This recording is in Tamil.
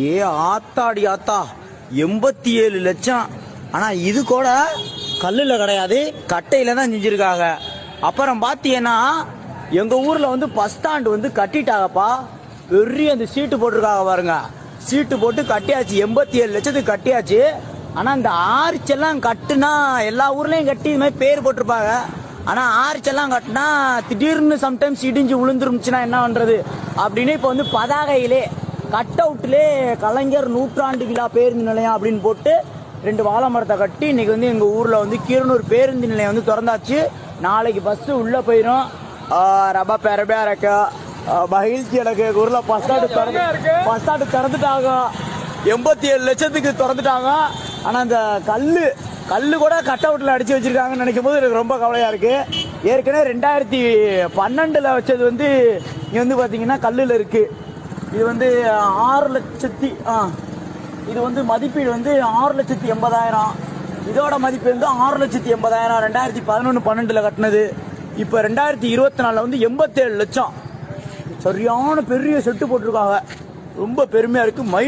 ஏ ஆத்தாடி ஆத்தா எண்பத்தி ஏழு லட்சம். ஆனா இது கூட கல்லுல கிடையாது கட்டையில தான் செஞ்சிருக்காங்க. அப்புறம் பாத்தீங்கன்னா எங்க ஊர்ல வந்து பஸ் ஸ்டாண்ட் வந்து கட்டிட்டாங்கப்பா. பெரிய அந்த சீட்டு போட்டிருக்காங்க பாருங்க. சீட்டு போட்டு கட்டியாச்சு எண்பத்தி ஏழு லட்சத்துக்கு கட்டியாச்சு. ஆனா இந்த ஆர்ச்செல்லாம் கட்டுனா எல்லா ஊர்லயும் கட்டி இது மாதிரி பேர் போட்டிருப்பாங்க. ஆனா ஆர்ச்செல்லாம் கட்டினா திடீர்னு சம்டைம்ஸ் இடிஞ்சு விழுந்துருந்துச்சுன்னா என்ன பண்றது? அப்படின்னு இப்ப வந்து பதாகையிலே கட் அவுட்லே கலைஞர் நூற்றாண்டு விழா பேருந்து நிலையம் அப்படின்னு போட்டு ரெண்டு வாழை மரத்தை கட்டி இன்னைக்கு வந்து எங்க ஊர்ல வந்து கீரனூர் பேருந்து நிலையம் வந்து திறந்தாச்சு. நாளைக்கு பஸ் உள்ள போயிடும் ரொம்ப பெருமையா இருக்கு மகிழ்ச்சி எனக்கு. ஊர்ல பஸ் ஸ்டாண்டு திறந்து பஸ் ஸ்டாண்டு திறந்துட்டாங்க. எண்பத்தி ஏழு லட்சத்துக்கு திறந்துட்டாங்க. ஆனா அந்த கல்லு கல்லு கூட கட் அவுட்ல அடிச்சு வச்சிருக்காங்கன்னு நினைக்கும் போது எனக்கு ரொம்ப கவலையா இருக்கு. ஏற்கனவே ரெண்டாயிரத்தி பன்னெண்டுல வச்சது வந்து இங்க வந்து பாத்தீங்கன்னா கல்லுல இருக்கு. இது வந்து ஆறு லட்சத்தி ஆ இது வந்து மதிப்பீடு வந்து ஆறு லட்சத்தி எண்பதாயிரம். இதோட மதிப்பு வந்து ஆறு லட்சத்தி எண்பதாயிரம். ரெண்டாயிரத்தி பதினொன்று பன்னெண்டில் கட்டினது. இப்போ ரெண்டாயிரத்தி இருபத்தி நாலில் வந்து எண்பத்தேழு லட்சம். சரியான பெரிய செட்டு போட்டிருக்காங்க. ரொம்ப பெருமையாக இருக்குது மை